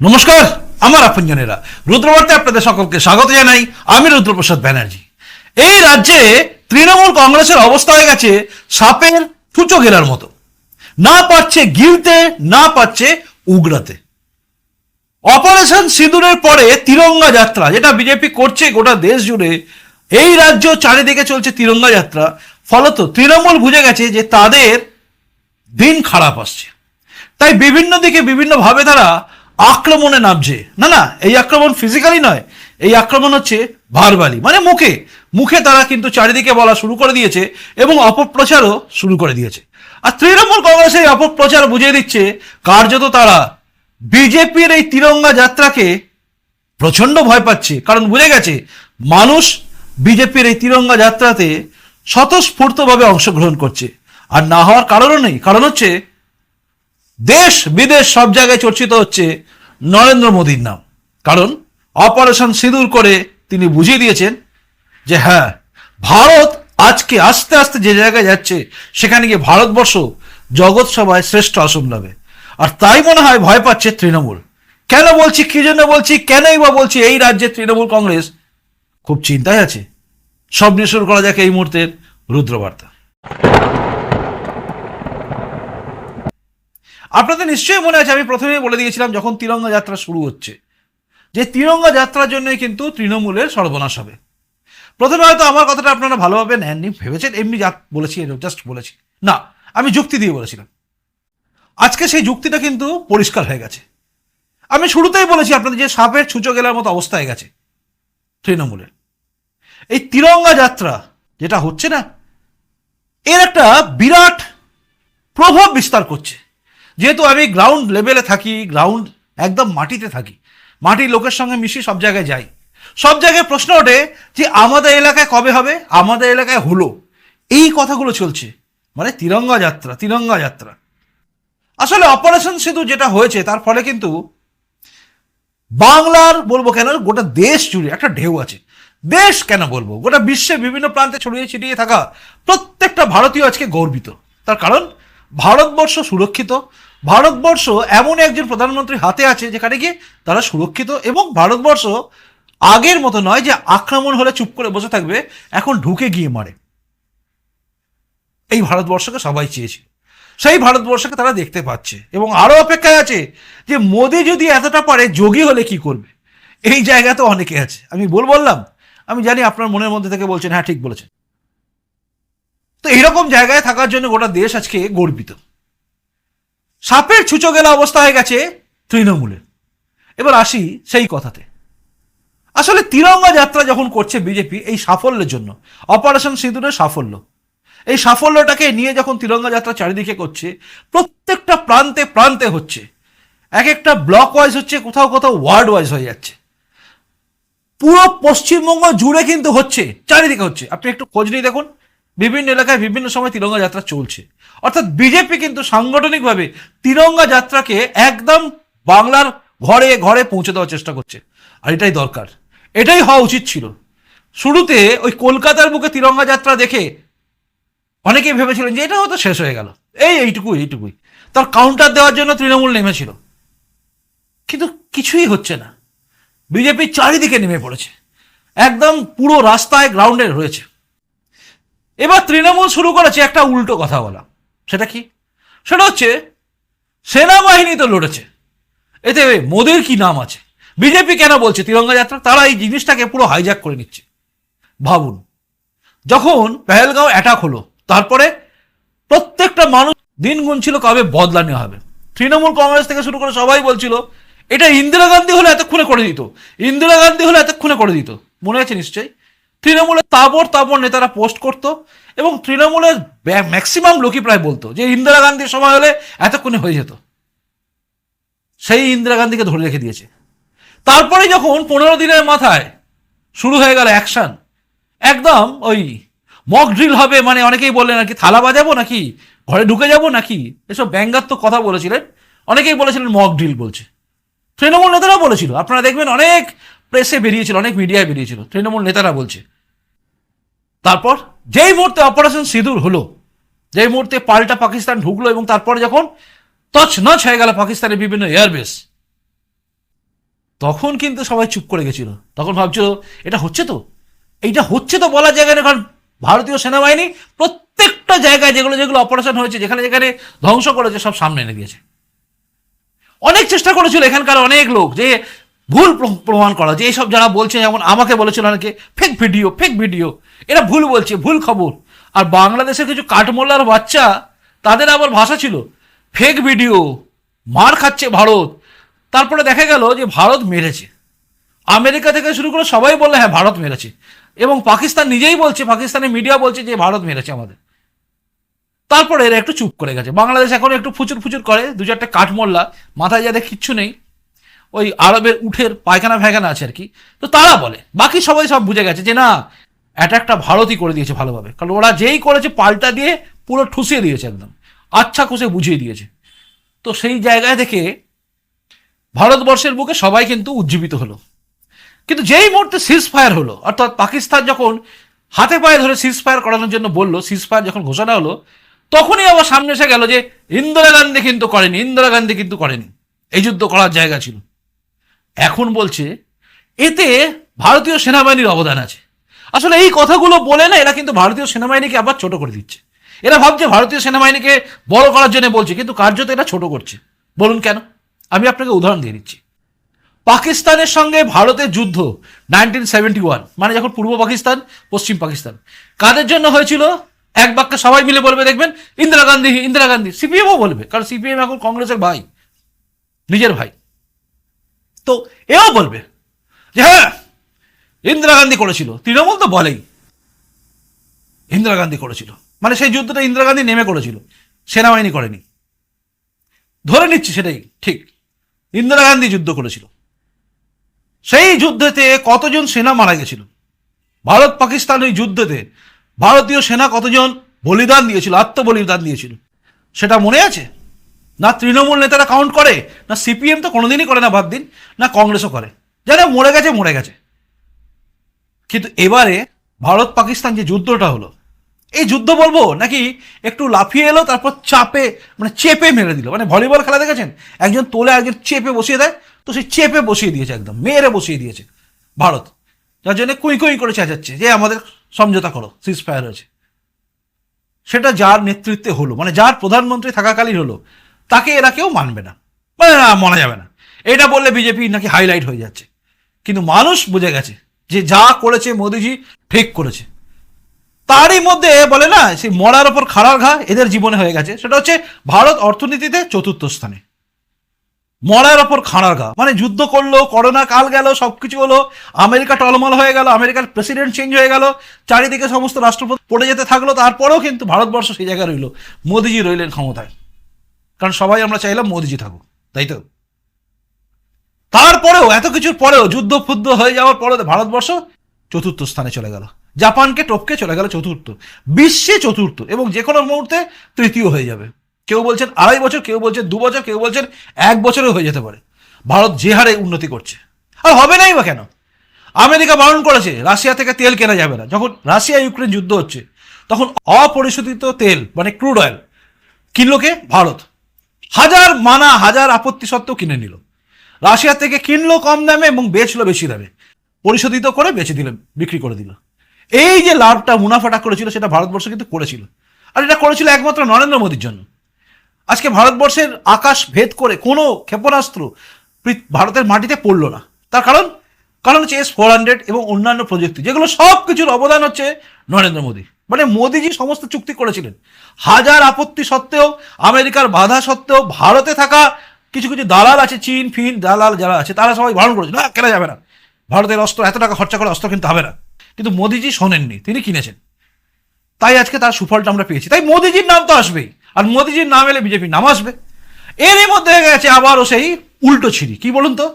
নমস্কার, আমার আপনজনেরা। রুদ্রবার্তে আপনাদের সকলকে স্বাগত জানাই। আমি রুদ্রপ্রসাদ ব্যানার্জি। এই রাজ্যে তৃণমূল কংগ্রেসের অবস্থা হয়ে গেছে সাপের ছুঁচো গেলার মতো। না পাচ্ছে গিলতে, না পাচ্ছে উগড়াতে। অপারেশন সিঁদুরের পরে তিরঙ্গা যাত্রা, যেটা বিজেপি করছে গোটা দেশ জুড়ে, এই রাজ্য চারিদিকে চলছে তিরঙ্গা যাত্রা। ফলত তৃণমূল বুঝে গেছে যে তাদের দিন খারাপ আসছে। তাই বিভিন্ন দিকে বিভিন্নভাবে তারা আক্রমণে নামছে। না না, এই আক্রমণ ফিজিক্যালি নয়, এই আক্রমণ হচ্ছে ভারবালি মানে মুখে মুখে তারা কিন্তু চারিদিকে বলা শুরু করে দিয়েছে এবং অপপ্রচারও শুরু করে দিয়েছে। আর তৃণমূল কংগ্রেস এই অপপ্রচার বুঝিয়ে দিচ্ছে, কার্যত তারা বিজেপির এই তিরঙ্গা যাত্রাকে প্রচণ্ড ভয় পাচ্ছে। কারণ বুঝে গেছে, মানুষ বিজেপির এই তিরঙ্গা যাত্রাতে স্বতঃস্ফূর্তভাবে অংশগ্রহণ করছে। আর না হওয়ার কারণও নেই, কারণ হচ্ছে দেশ, বিদেশ সব জায়গায় চর্চিত হচ্ছে নরেন্দ্র মোদীর নাম। কারণ অপারেশন সিঁদুর করে তিনি বুঝিয়ে দিয়েছেন যে হ্যাঁ ভারত আজকে আস্তে আস্তে যে জায়গায় যাচ্ছে, সেখানে গিয়ে ভারতবর্ষ জগৎ সভায় শ্রেষ্ঠ আসন নেবে। আর তাই মনে হয় ভয় পাচ্ছে তৃণমূল। কেন বলছি, কি জন্য বলছি, কেনই বা বলছি এই রাজ্যে তৃণমূল কংগ্রেস? খুব চিন্তায় আছে। সব নিয়ে শুরু করা যাক এই মুহূর্তের রুদ্রবার্তা। আপনাদের নিশ্চয়ই মনে আছে, আমি প্রথমেই বলে দিয়েছিলাম যখন তিরঙ্গা যাত্রা শুরু হচ্ছে। যে তিরঙ্গা যাত্রার জন্যই কিন্তু তৃণমূলের সর্বনাশ হবে। প্রথমে হয়তো আমার কথাটা আপনারা ভালোভাবে নেননি, ভেবেছেন, এমনি যা বলেছি জাস্ট বলেছি। না, আমি যুক্তি দিয়ে বলেছিলাম। আজকে সেই যুক্তিটা কিন্তু পরিষ্কার হয়ে গেছে। আমি শুরুতেই বলেছি আপনাদের যে সাপের ছুঁচো গেলার মতো অবস্থা হয়ে গেছে তৃণমূলের। এই তিরঙ্গা যাত্রা যেটা হচ্ছে না, এর একটা বিরাট প্রভাব বিস্তার করছে। যেহেতু আমি গ্রাউন্ড লেভেলে থাকি গ্রাউন্ড একদম মাটিতে থাকি মাটির লোকের সঙ্গে মিশি সব জায়গায় যাই। সব জায়গায় প্রশ্ন ওঠে যে আমাদের এলাকায় কবে হবে? আমাদের এলাকায় হলো। এই কথাগুলো চলছে। মানে তিরঙ্গা যাত্রা তিরঙ্গা যাত্রা। আসলে অপারেশন সেতু যেটা হয়েছে, তার ফলে কিন্তু বাংলার বলব কেন, গোটা দেশ জুড়ে একটা ঢেউ আছে। দেশ কেন বলব? গোটা বিশ্বের বিভিন্ন প্রান্তে ছড়িয়ে ছিটিয়ে থাকা প্রত্যেকটা ভারতীয় আজকে গর্বিত। তার কারণ, ভারতবর্ষ সুরক্ষিত ভারতবর্ষ এমন একজন প্রধানমন্ত্রী হাতে আছে যেখানে গিয়ে তারা সুরক্ষিত এবং ভারতবর্ষ আগের মতো নয় যে আক্রমণ হলে চুপ করে বসে থাকবে, এখন ঢুকে গিয়ে মারে। এই ভারতবর্ষকে সবাই চেয়েছিল সেই ভারতবর্ষকে তারা দেখতে পাচ্ছে এবং আরও অপেক্ষায় আছে যে মোদি যদি এতটা পারে, যোগী হলে কি করবে? এই জায়গা তো অনেকে আছে। আমি বল বললাম? আমি জানি আপনার মনের মধ্যে থেকে বলছেন হ্যাঁ ঠিক বলেছেন। তো এরকম জায়গায় থাকার জন্য গোটা দেশ আজকে গর্বিত। সাপের ছুচো গেলা অবস্থা হয়ে গেছে তৃণমূলের। এবার আসি সেই কথাতে। আসলে তিরঙ্গা যাত্রা যখন করছে বিজেপি, এই সাফল্যের জন্য, অপারেশন সিঁদুরের সাফল্য, এই সাফল্যটাকে নিয়ে যখন তিরঙ্গা যাত্রা চারিদিকে করছে, প্রত্যেকটা প্রান্তে প্রান্তে হচ্ছে। এক একটা ব্লক ওয়াইজ হচ্ছে, কোথাও কোথাও ওয়ার্ড ওয়াইজ হয়ে যাচ্ছে। পুরো পশ্চিমবঙ্গ জুড়ে কিন্তু হচ্ছে, চারিদিকে হচ্ছে। আপনি একটু খোঁজ নিয়ে দেখুন। বিভিন্ন এলাকায় বিভিন্ন সময় তিরঙ্গা যাত্রা চলছে। অর্থাৎ বিজেপি কিন্তু সাংগঠনিকভাবে তিরঙ্গা যাত্রাকে একদম বাংলার ঘরে ঘরে পৌঁছে দেওয়ার চেষ্টা করছে। আর এটাই দরকার। এটাই হওয়া উচিত ছিল। শুরুতে ওই কলকাতার বুকে তিরঙ্গা যাত্রা দেখে অনেকেই ভেবেছিলেন যে এটা হয়তো শেষ হয়ে গেল। এই এইটুকুই এইটুকুই। তার কাউন্টার দেওয়ার জন্য তৃণমূল নেমেছিল। কিন্তু কিছুই হচ্ছে না। বিজেপি চারিদিকে নেমে পড়েছে। একদম পুরো রাস্তায় গ্রাউন্ডে রয়েছে। এবার তৃণমূল শুরু করেছে একটা উল্টো কথা বলা। সেটা কি? সেটা হচ্ছে, সেনাবাহিনী তো লড়েছে। এতে মোদের কি নাম আছে? বিজেপি কেন বলছে তিরঙ্গা যাত্রা? তারা এই জিনিসটাকে পুরো হাইজ্যাক করে নিচ্ছে। ভাবুন, যখন পেহেলগাঁও অ্যাটাক হলো, তারপরে প্রত্যেকটা মানুষ দিন গুনছিল কবে বদলা নেওয়া হবে। তৃণমূল কংগ্রেস থেকে শুরু করে সবাই বলছিল, এটা ইন্দিরা গান্ধী হলে এতক্ষণে করে দিত। ইন্দিরা গান্ধী হলে এতক্ষণে করে দিত। মনে আছে নিশ্চয়ই? তৃণমূলের তাবর তাবর নেতারা পোস্ট করত এবং তৃণমূলের ম্যাক্সিমাম লোকই প্রায় বলতো যে ইন্দিরা গান্ধীর সময় হলে এতক্ষণে হয়ে যেত। সেই ইন্দিরা গান্ধীকে ধরে রেখে দিয়েছে। তারপরে যখন পনেরো দিনের মাথায় শুরু হয়ে গেল অ্যাকশন একদম ওই মক ড্রিল হবে মানে অনেকেই বললেন আর কি, থালা বাজাবো নাকি, ঘরে ঢুকে যাব নাকি, এসব ব্যঙ্গাত্মক কথা বলেছিলেন। অনেকেই বলেছিলেন মক ড্রিল বলছে। তৃণমূল নেতারা বলেছিল। আপনারা দেখবেন অনেক প্রেসে বেরিয়েছিল, অনেক মিডিয়ায় বেরিয়েছিল, তৃণমূল নেতারা বলছে। তারপর যেই মুহূর্তে অপারেশন সিঁদুর হলো, যেই মুহূর্তে পাল্টা পাকিস্তান ঢুকলো এবং তারপরে যখন তছ নছ হয়ে গেল পাকিস্তানের বিভিন্ন এয়ারবেস তখন কিন্তু সবাই চুপ করে গেছিল। তখন ভাবছিল, এটা হচ্ছে তো? এইটা হচ্ছে তো বলা জায়গায় না কারণ ভারতীয় সেনাবাহিনী প্রত্যেকটা জায়গায় যেগুলো যেগুলো অপারেশন হয়েছে, যেখানে যেখানে ধ্বংস করেছে, সব সামনে এনে দিয়েছে। অনেক চেষ্টা করেছিল, এখানকার অনেক লোক যে ভুল প্র- প্রমাণ করা যে এইসব যারা বলছে, যেমন আমাকে বলেছিল অনেকে ফেক ভিডিও ফেক ভিডিও এরা ভুল বলছে, ভুল খবর। আর বাংলাদেশের কিছু কাঠমোল্লার বাচ্চা, তাদের আবার ভাষা ছিল ফেক ভিডিও মার খাচ্ছে ভারত। তারপরে দেখা গেল যে ভারত মেরেছে। আমেরিকা থেকে শুরু করে সবাই বললে হ্যাঁ ভারত মেরেছে। এবং পাকিস্তান নিজেই বলছে, পাকিস্তানের মিডিয়া বলছে যে ভারত মেরেছে আমাদের। তারপরে এরা একটু চুপ করে গেছে। বাংলাদেশ এখন একটু ফুচুর ফুচুর করে দু চারটে কাঠমোল্লা, মাথায় যাদের কিচ্ছু নেই। ওই আরবের উঠের পায়খানা ফায়খানা আছে আর কি। তো তারা বলে, বাকি সবাই সব বুঝে গেছে যে না অ্যাটাকটা ভারতই করে দিয়েছে ভালোভাবে। কারণ ওরা যেই করেছে পাল্টা দিয়ে পুরো ঠুসিয়ে দিয়েছে একদম। আচ্ছা কুসে বুঝিয়ে দিয়েছে। তো সেই জায়গায় থেকে ভারতবর্ষের বুকে সবাই কিন্তু উজ্জীবিত হলো। কিন্তু যেই মুহূর্তে সিজ ফায়ার হলো, অর্থাৎ পাকিস্তান যখন হাতে পায়ে ধরে সিজ ফায়ার করানোর জন্য বলল সিজ ফায়ার যখন ঘোষণা হলো, তখনই আবার সামনে এসে গেল যে, ইন্দিরা গান্ধী কিন্তু করেনি, ইন্দিরা গান্ধী কিন্তু করেনি। এই যুদ্ধ করার জায়গা ছিল। এখন বলছে, এতে ভারতীয় সেনাবাহিনীর অবদান আছে। আসলে এই কথাগুলো বলে না, এরা কিন্তু ভারতীয় সেনাবাহিনীকে আবার ছোট করে দিচ্ছে। এরা ভাবছে ভারতীয় সেনাবাহিনীকে বড় করার জন্য বলছে, কিন্তু কার্যত এটা ছোট করছে। বলুন কেন? আমি আপনাকে উদাহরণ দিয়ে দিচ্ছি। পাকিস্তানের সঙ্গে ভারতের যুদ্ধ নাইনটিন সেভেন্টি ওয়ান মানে যখন পূর্ব পাকিস্তান, পশ্চিম পাকিস্তান। কাদের জন্য হয়েছিল? এক বাক্যে সবাই মিলে বলবে, দেখবেন, ইন্দিরা গান্ধী ইন্দিরা গান্ধী, সিপিএমও বলবে, কারণ সিপিএম এখন কংগ্রেসের ভাই, নিজের ভাই। তো এও বলবে যে হ্যাঁ ইন্দিরা গান্ধী করেছিল। তৃণমূল তো বলেই ইন্দিরা গান্ধী করেছিল। মানে সেই যুদ্ধটা ইন্দিরা গান্ধী নেমে করেছিল। সেনাবাহিনী করেনি। ধরে নিচ্ছি সেটাই, ঠিক। ইন্দিরা গান্ধী যুদ্ধ করেছিল। সেই যুদ্ধেতে কতজন সেনা মারা গেছিল? ভারত পাকিস্তান ওই যুদ্ধেতে ভারতীয় সেনা কতজন বলিদান দিয়েছিল, আত্মবলিদান দিয়েছিল? সেটা মনে আছে? না তৃণমূল নেতারা কাউন্ট করে, না সিপিএম তো কোনোদিনই করে না বাদ দিন না কংগ্রেসও করে। যারা মরে গেছে মরে গেছে। কিন্তু এবারে ভারত পাকিস্তান যে যুদ্ধটা হলো, এই যুদ্ধ বলব নাকি একটু লাফিয়ে এলো, তারপর চাপে মানে চেপে মেরে দিল। মানে ভলিবল খেলা দেখেছেন? একজন তোলে, একজন চেপে বসিয়ে দেয়, তো সেই চেপে বসিয়ে দিয়েছে একদম, মেরে বসিয়ে দিয়েছে ভারত। যার জন্য কুই কুই করে চেঁচাচ্ছে, যে আমাদের সমঝোতা করো সিজ ফায়ার হয়েছে। সেটা যার নেতৃত্বে হলো মানে যার প্রধানমন্ত্রী থাকাকালীন হলো তাকে এরা কেউ মানবে না। মানে না, মানা যাবে না। এটা বললে বিজেপি নাকি হাইলাইট হয়ে যাচ্ছে। কিন্তু মানুষ বুঝে গেছে যে যা করেছে মোদিজি, ঠিক করেছে। তারই মধ্যে বলে না, সেই মরার ওপর খাড়ার ঘা এদের জীবনে হয়ে গেছে। সেটা হচ্ছে ভারত অর্থনীতিতে চতুর্থ স্থানে। মরার ওপর খাড়ার ঘা। মানে যুদ্ধ করল, করোনা কাল গেল, সবকিছু হলো। আমেরিকা টলমল হয়ে গেল, আমেরিকার প্রেসিডেন্ট চেঞ্জ হয়ে গেল। চারিদিকে সমস্ত রাষ্ট্রপতি পড়ে যেতে থাকল। তারপরেও কিন্তু ভারতবর্ষ সেই জায়গায় রইল। মোদিজি রইলেন ক্ষমতায়। কারণ সবাই আমরা চাইলাম মোদিজি থাকুক, তাই তো? তারপরেও, এত কিছুর পরেও, যুদ্ধ ফুদ্ধ হয়ে যাওয়ার পরে ভারতবর্ষ চতুর্থ স্থানে চলে গেল। জাপানকে টপকে চলে গেল চতুর্থ। বিশ্বে চতুর্থ, এবং যে কোনো মুহূর্তে তৃতীয় হয়ে যাবে। কেউ বলছেন আড়াই বছর, কেউ বলছেন দু বছর, কেউ বলছেন এক বছরেও হয়ে যেতে পারে। ভারত যে হারে উন্নতি করছে। আর হবে নাই বা কেন? আমেরিকা বারণ করেছে, রাশিয়া থেকে তেল কেনা যাবে না। যখন রাশিয়া ইউক্রেন যুদ্ধ হচ্ছে, তখন অপরিশোধিত তেল মানে ক্রুড অয়েল, কিনলো কে? ভারত। হাজার মানা, হাজার আপত্তি সত্ত্বেও কিনে নিল। রাশিয়া থেকে কিনলো কম দামে এবং বেচলো বেশি দামে। পরিশোধিত করে বেচে দিলেন বিক্রি করে দিল। এই যে লাভটা, মুনাফাটা করেছিল, সেটা ভারতবর্ষ কিন্তু করেছিল। আর এটা করেছিল একমাত্র নরেন্দ্র মোদীর জন্য। আজকে ভারতবর্ষের আকাশ ভেদ করে কোনো ক্ষেপণাস্ত্র ভারতের মাটিতে পড়ল না। তার কারণ কারণ হচ্ছে এস ফোর হান্ড্রেড এবং অন্যান্য প্রযুক্তি, যেগুলো সব কিছুর অবদান হচ্ছে নরেন্দ্র মোদী মানে মোদীজি সমস্ত চুক্তি করেছিলেন হাজার আপত্তি সত্ত্বেও আমেরিকার বাধা সত্ত্বেও ভারতে থাকা কিছু কিছু দালাল আছে চীন ফিন দালাল যারা আছে তারা সবাই বারণ করেছে না কেনা যাবে না ভারতের অস্ত্র এত টাকা খরচা করে অস্ত্র কিনতে হবে না কিন্তু মোদিজি শোনেননি তিনি কিনেছেন তাই আজকে তার সুফলটা আমরা পেয়েছি তাই মোদিজির নাম তো আসবেই আর মোদিজির নাম এলে বিজেপির নাম আসবে এরই মধ্যে হয়ে গেছে আবারও সেই উল্টো ছিঁড়ি কি বলুন তো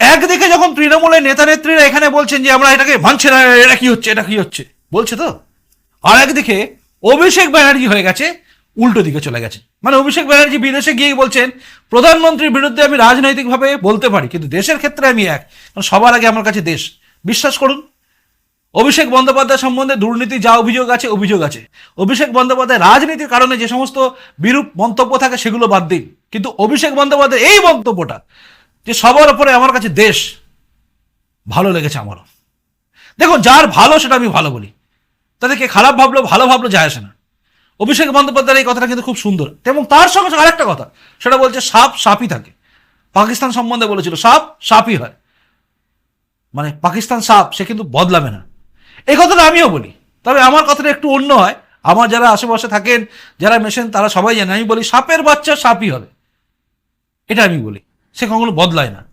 একদিকে যখন তৃণমূলের নেতা নেত্রীরা এখানে বলছেন যে আমরা এটাকে ভাঙছে না এটা কি হচ্ছে এটা কি হচ্ছে বলছে তো? আর একদিকে অভিষেক ব্যানার্জি হয়ে গেছে, উল্টো দিকে চলে গেছে। মানে অভিষেক ব্যানার্জি বিদেশে গিয়ে বলছেন, প্রধানমন্ত্রীর বিরুদ্ধে আমি রাজনৈতিকভাবে বলতে পারি, কিন্তু দেশের ক্ষেত্রে আমি এক। কারণ সবার আগে আমার কাছে দেশ। বিশ্বাস করুন, অভিষেক বন্দ্যোপাধ্যায় সম্বন্ধে দুর্নীতি যা অভিযোগ আছে অভিযোগ আছে। অভিষেক বন্দ্যোপাধ্যায় রাজনীতির কারণে যে সমস্ত বিরূপ মন্তব্য থাকে, সেগুলো বাদ দিন। কিন্তু অভিষেক বন্দ্যোপাধ্যায় এই মন্তব্যটা, যে সবার ওপরে আমার কাছে দেশ, ভালো লেগেছে আমারও। দেখুন, যার ভালো সেটা আমি ভালো বলি। তাদেরকে খারাপ ভাবলো ভালো ভাবলো যায় আসে না। অভিষেক বন্দ্যোপাধ্যায়ের এই কথাটা কিন্তু খুব সুন্দর। এবং তার সঙ্গে সঙ্গে আরেকটা কথা, সেটা বলছে সাপ সাপই থাকে। পাকিস্তান সম্বন্ধে বলেছিল, সাপ সাপই হয়। মানে পাকিস্তান সাপ, সে কিন্তু বদলাবে না। এই কথাটা আমিও বলি, তবে আমার কথাটা একটু অন্য হয়। আমার যারা আশেপাশে থাকেন, যারা মেশেন, তারা সবাই জানে, আমি বলি সাপের বাচ্চা সাপই হবে। এটা আমি বলি, সে কখনো বদলায় না।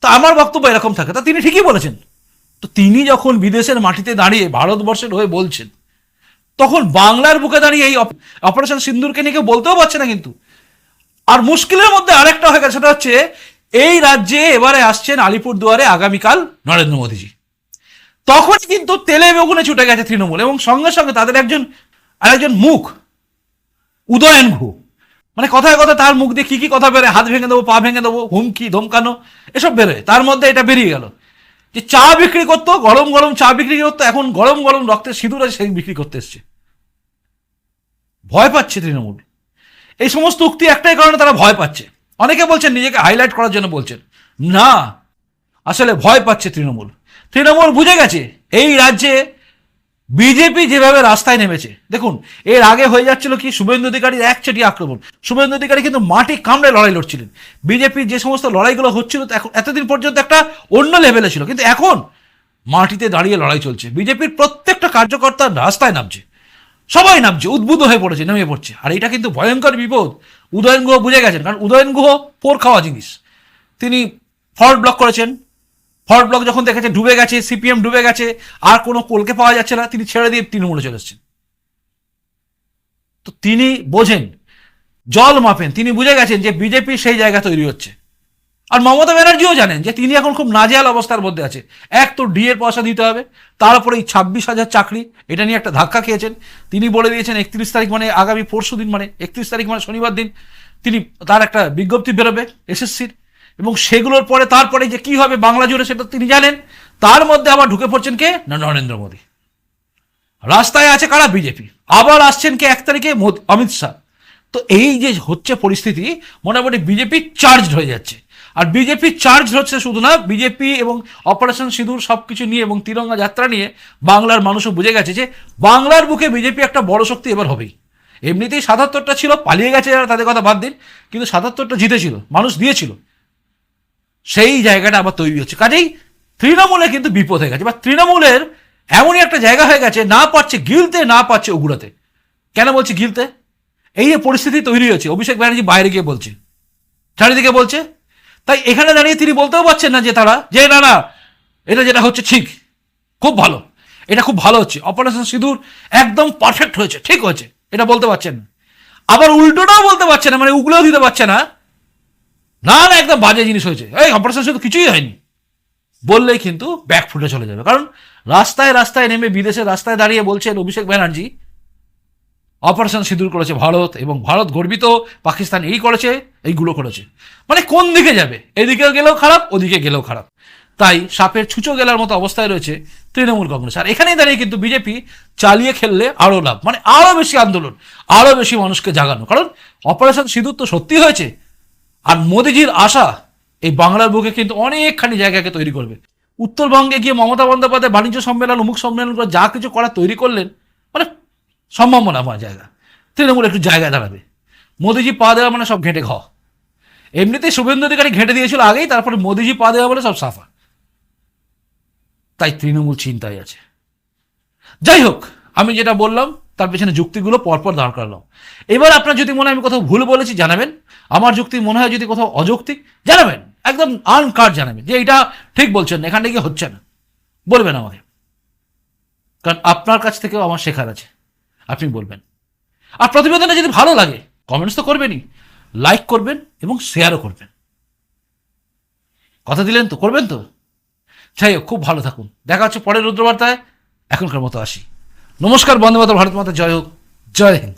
তা আমার বক্তব্য এরকম থাকে। তা তিনি ঠিকই বলেছেন তো তিনি যখন বিদেশের মাটিতে দাঁড়িয়ে ভারতবর্ষের হয়ে বলছেন, তখন বাংলার বুকে দাঁড়িয়ে এই অপারেশন সিন্দুরকে নিয়ে কেউ বলতেও পারছে না কিন্তু। আর মুশকিলের মধ্যে আরেকটা হয়ে গেছে, সেটা হচ্ছে এই রাজ্যে এবারে আসছেন আলিপুর দুয়ারে আগামীকাল নরেন্দ্র মোদীজি। তখন কিন্তু তেলে বেগুনে ছুটে গেছে তৃণমূল এবং সঙ্গে সঙ্গে তাদের একজন, আরেকজন মুখ, উদয়ন ঘু। মানে কথায় কথা তার মুখ দিয়ে কি কি কথা বেরোয়, হাত ভেঙে দেবো, পা ভেঙে দেবো, হুমকি, ধমকানো, এসব বেরোয়। তার মধ্যে এটা বেরিয়ে গেল। যে চা বিক্রি করতো, গরম গরম চা বিক্রি করতো, এখন গরম গরম রক্তের সিঁদুর আছে সেই বিক্রি করতে এসছে। ভয় পাচ্ছে তৃণমূল। এই সমস্ত উক্তি একটাই কারণে তারা ভয় পাচ্ছে। অনেকে বলছেন, নিজেকে হাইলাইট করার জন্য বলছেন। না, আসলে ভয় পাচ্ছে তৃণমূল। তৃণমূল বুঝে গেছে, এই রাজ্যে বিজেপি যেভাবে রাস্তায় নেমেছে, দেখুন, এর আগে হয়ে যাচ্ছিল কি, শুভেন্দু অধিকারীর একচেটি আক্রমণ। শুভেন্দু অধিকারী কিন্তু মাটি কামড়ে লড়াই লড়ছিলেন। বিজেপির যে সমস্ত লড়াইগুলো হচ্ছিল এতদিন পর্যন্ত একটা অন্য লেভেলে ছিল। কিন্তু এখন মাটিতে দাঁড়িয়ে লড়াই চলছে। বিজেপির প্রত্যেকটা কার্যকর্তা রাস্তায় নামছে। সবাই নামছে, উদ্বুদ্ধ হয়ে পড়েছে, নেমে পড়ছে। আর এটা কিন্তু ভয়ঙ্কর বিপদ। উদয়ন গুহ বুঝে গেছেন, কারণ উদয়ন গুহ পোর খাওয়া জিনিস। তিনি ফরওয়ার্ড ব্লক করেছেন। ফরওয়ার্ড ব্লক যখন দেখেছে ডুবে গেছে, সিপিএম ডুবে গেছে, আর কোনো পোলকে পাওয়া যাচ্ছে না, তিনি ছেড়ে দিয়ে তৃণমূলে চলে এসেছেন। তো তিনি বোঝেন, জল মাপেন, তিনি বুঝে গেছেন যে বিজেপি সেই জায়গা তৈরি হচ্ছে। আর মমতা ব্যানার্জিও জানেন যে তিনি এখন খুব নাজেহাল অবস্থার মধ্যে আছে। এক তো ডি এর পয়সা দিতে হবে, তার উপরে এই ছাব্বিশ হাজার চাকরি, এটা নিয়ে একটা ধাক্কা খেয়েছেন। তিনি বলে দিয়েছেন একত্রিশ তারিখ মানে আগামী পরশু দিন মানে একত্রিশ তারিখ মানে শনিবার দিন, তিনি তার একটা বিজ্ঞপ্তি বেরোবে, এসএসসির। এবং সেগুলোর পরে তারপরে যে কি হবে বাংলা জুড়ে সেটা তিনি জানেন। তার মধ্যে আবার ঢুকে পড়ছেন কে? নরেন্দ্র মোদী। রাস্তায় আছে কারা? বিজেপি। আবার আসছেন কে? এক তারিখে অমিত শাহ। তো এই যে হচ্ছে পরিস্থিতি, মোটামুটি বিজেপি চার্জড হয়ে যাচ্ছে। আর বিজেপি চার্জ হচ্ছে শুধু না, বিজেপি এবং অপারেশন সিঁদুর সব কিছু নিয়ে এবং তিরঙ্গা যাত্রা নিয়ে বাংলার মানুষও বুঝে গেছে যে বাংলার বুকে বিজেপি একটা বড় শক্তি এবার হবেই। এমনিতেই সাতাত্তরটা ছিল, পালিয়ে গেছে যারা, তাদের কথা বাদ দিন। কিন্তু সাতাত্তরটা জিতেছিল, মানুষ দিয়েছিল। সেই জায়গাটা আবার তৈরি হচ্ছে। কাজেই তৃণমূলে কিন্তু বিপদ হয়ে গেছে। বা তৃণমূলের এমনই একটা জায়গা হয়ে গেছে, না পাচ্ছে গিলতে, না পাচ্ছে উগুড়াতে। কেন বলছি গিলতে? এই যে পরিস্থিতি তৈরি হয়েছে, অভিষেক ব্যানার্জি বাইরে গিয়ে বলছে, চারিদিকে বলছে। তাই এখানে দাঁড়িয়ে তিনি বলতেও পারছেন না যে তারা, যে না না, এটা যেটা হচ্ছে ঠিক, খুব ভালো, এটা খুব ভালো হচ্ছে। অপারেশন সিঁদুর একদম পারফেক্ট হয়েছে, ঠিক হয়েছে, এটা বলতে পারছেন আবার উল্টোটাও বলতে পারছে না মানে উগলেও দিতে পারছে না। না না, একদম বাজে জিনিস হয়েছে। এই অপারেশন শুধু কিছুই হয়নি। বললেই কিন্তু ব্যাক ফুটে চলে যাবে। কারণ রাস্তায় রাস্তায় নেমে বিদেশের রাস্তায় দাঁড়িয়ে বলছেন অভিষেক ব্যানার্জি অপারেশন সিঁদুর করেছে ভারত এবং ভারত গর্বিত, পাকিস্তান এই করেছে, এইগুলো করেছে। মানে কোন দিকে যাবে? এদিকে গেলেও খারাপ, ওদিকে গেলেও খারাপ। তাই সাপের ছুঁচো গেলার মতো অবস্থায় রয়েছে তৃণমূল কংগ্রেস। আর এখানেই দাঁড়িয়ে কিন্তু বিজেপি চালিয়ে খেললে আরও লাভ। মানে আরও বেশি আন্দোলন, আরও বেশি মানুষকে জাগানো। কারণ অপারেশন সিঁদুর তো সত্যি হয়েছে। আর মোদিজির আশা এই বাংলার বুকে কিন্তু অনেকখানি জায়গাকে তৈরি করবে। উত্তরবঙ্গে গিয়ে মমতা বন্দ্যোপাধ্যায় বাণিজ্য সম্মেলন অমুক সম্মেলন করে যা কিছু করা তৈরি করলেন মানে সম্ভাবনা আমার জায়গা। তৃণমূল একটু জায়গায় দাঁড়াবে। মোদিজি পা দেওয়া মানে সব ঘেঁটে ঘ। এমনিতেই শুভেন্দু অধিকারী ঘেঁটে দিয়েছিল আগেই, তারপরে মোদিজি পা দেওয়া বলে সব সাফা। তাই তৃণমূল চিন্তায় আছে। যাই হোক, আমি যেটা বললাম, তার পেছনে যুক্তিগুলো পরপর দাঁড় করালাম। এবার আপনার যদি মনে আমি কোথাও ভুল বলেছি, জানাবেন। আমার যুক্তি মনে হয় যদি কোথাও অযৌক্তিক, জানাবেন। একদম আনকার্ড জানাবেন যে এটা ঠিক বলছেন এখানে গিয়ে হচ্ছে না। বলবেন আমাকে। কারণ আপনার কাছ থেকেও আমার শেখার আছে। আপনি বলবেন। আর প্রতিবেদনে যদি ভালো লাগে কমেন্টস তো করবেনই। লাইক করবেন এবং শেয়ারও করবেন। কথা দিলেন তো, করবেন তো? যাই হোক, খুব ভালো থাকুন। দেখা হচ্ছে পরের রুদ্রবার্তায়। এখনকার মতো আসি। নমস্কার, বন্দে মাতরম, ভারত মাতা, জয় হোক। জয় হিন্দ।